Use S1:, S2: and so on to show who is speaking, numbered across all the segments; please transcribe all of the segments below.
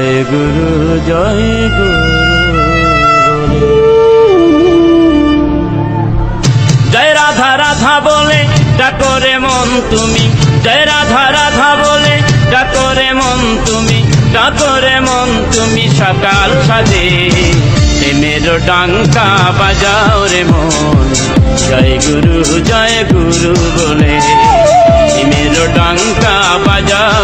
S1: জয় গুরু জয় গুরু জয় রাধা রাধা বলে ডাকরে মন তুমি। জয় রাধা রাধা বলে ডাকরে মন তুমি। ডাকরে মন তুমি সকাল সাজে। প্রেমের ডাঙ্কা বাজাও রে মন। জয় গুরু জয় গুরু বলে। প্রেমের ডাঙ্কা বাজাও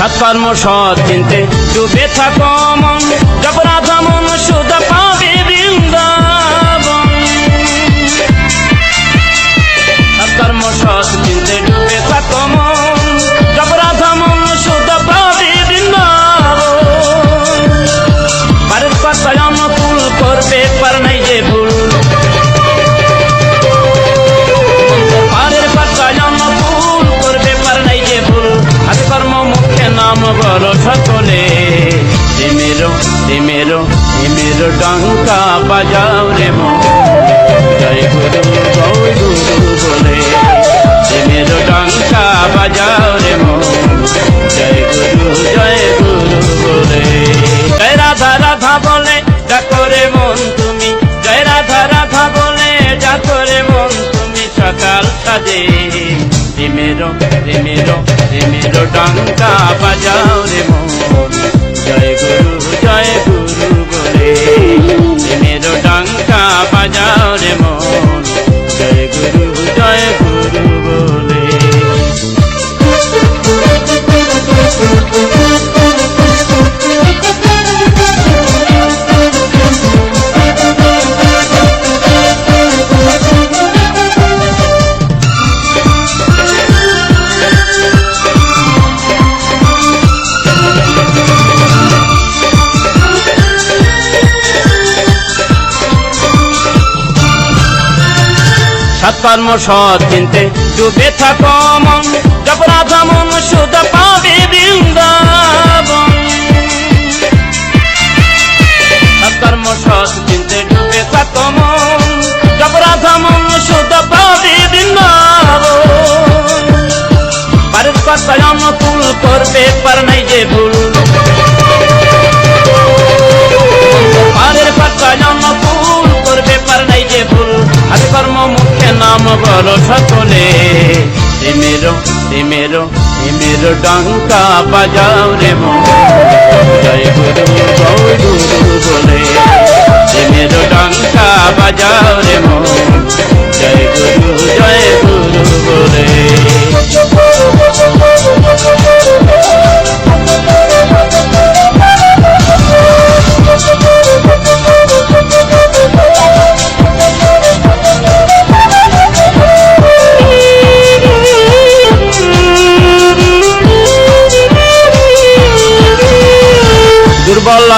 S1: সৎকর্ম সৎ চিনতে ডুবে থাকো মন জপ রাধা রাধা বলে যা করে মন, তুমি সকাল সাজে। রিমেরো রিমেরো রিমেরো ডাঙ্কা বাজাও রে মন। জয় গুরু জয় গুরু বলে। রিমেরো ডাঙ্কা বাজাও রে মন। সৎকর্ম সৎ চিনতে ডুবে থাকো মন। জপ রাধা মন শুধ পাবে বৃন্দাবন। নাম বড় সকলে তিমেরো তিমেরো তিমেরো ডঙ্কা বাজাও রে মন। জয় গুরু জয় গুরু বলে। তিমেরো ডঙ্কা বাজাও রে মো জয় গুরু জয় গুরু বলে।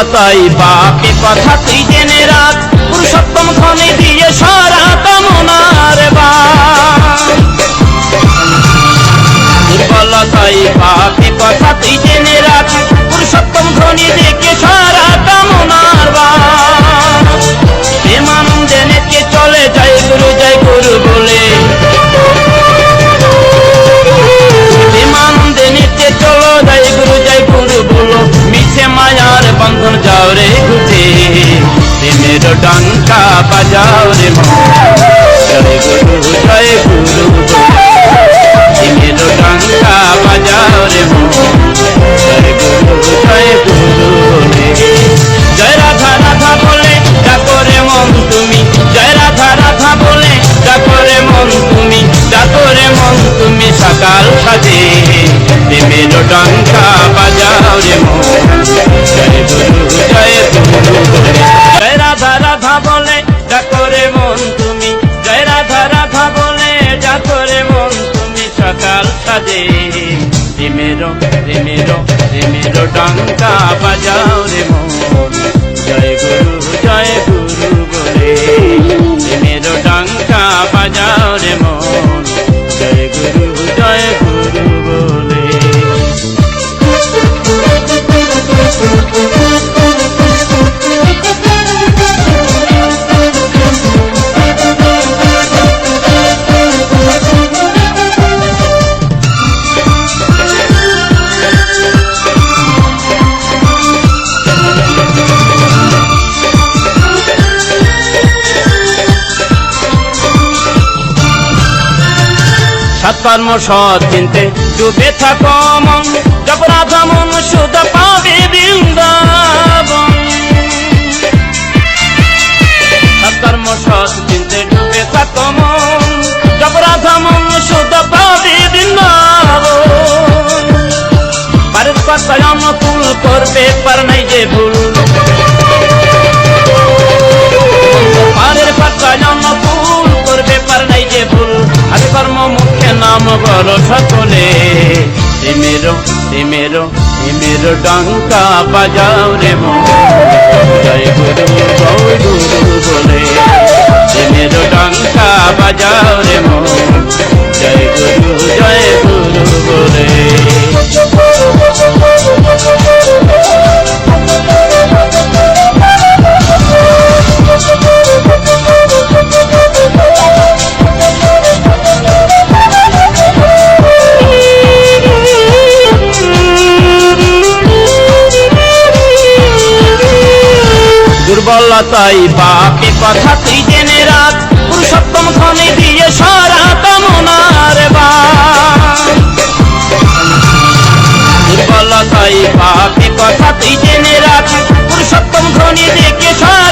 S1: দুর্বলতাই পাপে কথা তুই জেনে রাখ, পুরুষোত্তম ধনে দিয়ে সারা কামনার বা দুর্বলতাই পাপে কথা তুই জেনে রাখ, পুরুষোত্তম ধনে দেখে সারা কামনার বা প্রেমানন্দে নেচে চলে যায় বাজাও রে মন জয় গুরু জয় সৎকর্ম সৎ চিনতে ডুবে থাকো মন জপরাধ মন শুধ পাবে বৃন্দাবন। সৎকর্ম সৎ চিনতে ডুবে থাকো মন শুধ পাবে বৃন্দাবন। করবে নাই যে ভুল নাম বল সকলে। তিমেরো তিমেরো তিমেরো ডঙ্কা বাজাও রে মো জয় গুরু, জয় বলে। তিমেরো ডঙ্কা বাজাও রে দুর্বলতাই পাপে কথা তুই জেনে রাত পুরুষোত্তম ধনে দিয়ে সারা কামনার বাণ। তাই পাপে কথা তুই জেনে রাত পুরুষোত্তম ধনে দেখে সারা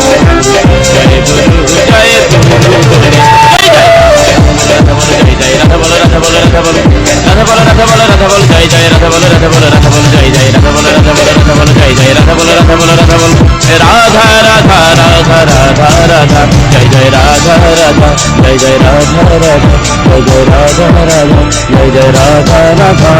S1: রাধা বলে রাধা বলে রাধা বলে রাধা বল জয় জয় রাধা বলে রাধা বলে রাধা বল জয় জয় রাধা বলে রাধা বলে রাধা বল জয় জয় রাধা বলে রাধা বলে রাধা বল রাধা রাধা রাধা রাধা রাধা জয় জয় রাধা রাধা জয় জয় রাধা রাধা জয় জয় রাধা রাধা জয় জয় রাধা রাধা